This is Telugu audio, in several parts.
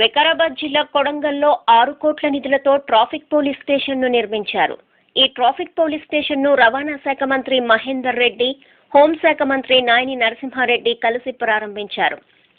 వికారాబాద్ జిల్లా కొడంగల్లో ఆరు కోట్ల నిధులతో ట్రాఫిక్ పోలీస్ స్టేషన్ను నిర్మించారు. ఈ ట్రాఫిక్ పోలీస్ స్టేషన్ను రవాణా శాఖ మంత్రి మహేందర్ రెడ్డి హోంశాఖ మంత్రి నాయని నరసింహారెడ్డి కలిసి ప్రారంభించారు.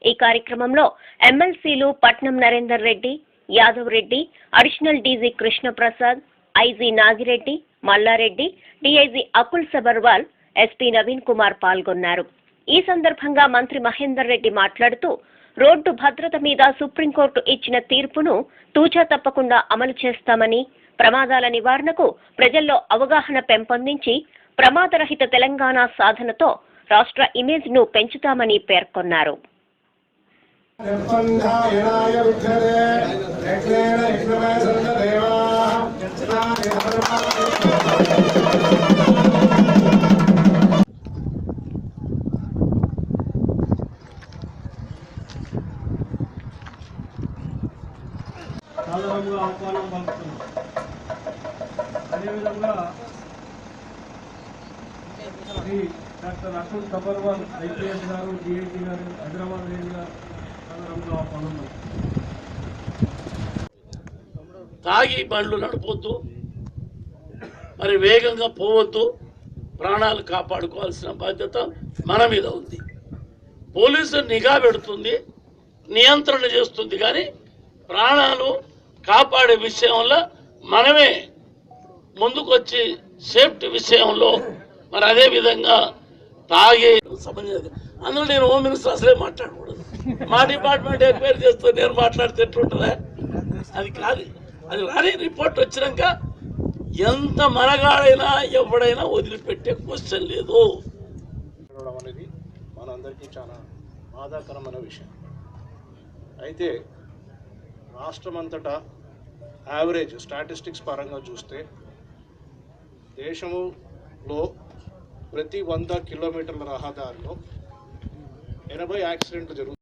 ఈ కార్యక్రమంలో ఎమ్మెల్సీలు Patnam Narender Reddy Yadav Reddy additional DG Krishnaprasad IG Nagireddy Mallareddy DIG Akul Sabharwal SP Naveen Kumar పాల్గొన్నారు. ఈ సందర్భంగా మంత్రి మహేందర్ రెడ్డి మాట్లాడుతూ రోడ్డు భద్రత మీద సుప్రీంకోర్టు ఇచ్చిన తీర్పును తూచా తప్పకుండా అమలు చేస్తామని ప్రమాదాల నివారణకు ప్రజల్లో అవగాహన పెంపొందించి ప్రమాదరహిత తెలంగాణ సాధనతో రాష్ట్ర ఇమేజ్ను పెంచుతామని పేర్కొన్నారు. సాధారణంగా ఆహ్వానం పలుకుతున్నాం అదేవిధంగా శ్రీ డాక్టర్ అశోక్ సబర్వాల్ ఐపీఎస్ గారు డిఐజీ గారు హైదరాబాద్ రేంజ్ గారు సాధారణంగా ఆహ్వానం తాగి బండ్లు నడపొద్దు మరి వేగంగా పోవద్దు ప్రాణాలు కాపాడుకోవాల్సిన బాధ్యత మన మీద ఉంది. పోలీసు నిఘా పెడుతుంది నియంత్రణ చేస్తుంది కానీ ప్రాణాలు కాపాడే విషయంలో మనమే ముందుకొచ్చి సేఫ్టీ విషయంలో మరి అదే విధంగా తాగే సంబంధించి అందులో నేను హోమ్ మినిస్టర్ అసలే మాట్లాడకూడదు. మా డిపార్ట్మెంట్ ఎంక్వైరీ చేస్తూ నేను మాట్లాడితే ఎట్లుంటుందా? అది కాదు. అది రాని రిపోర్ట్ వచ్చినాక ఎంత మనగాడైనా ఎవడైనా వదిలిపెట్టే క్వశ్చన్ లేదు. అనేది మనందరికీ చాలా బాధాకరమైన విషయం. అయితే రాష్ట్రమంతటా యావరేజ్ స్టాటిస్టిక్స్ పరంగా చూస్తే దేశములో ప్రతి వంద కిలోమీటర్ల రహదారిలో ఎనభై యాక్సిడెంట్లు జరుగుతాయి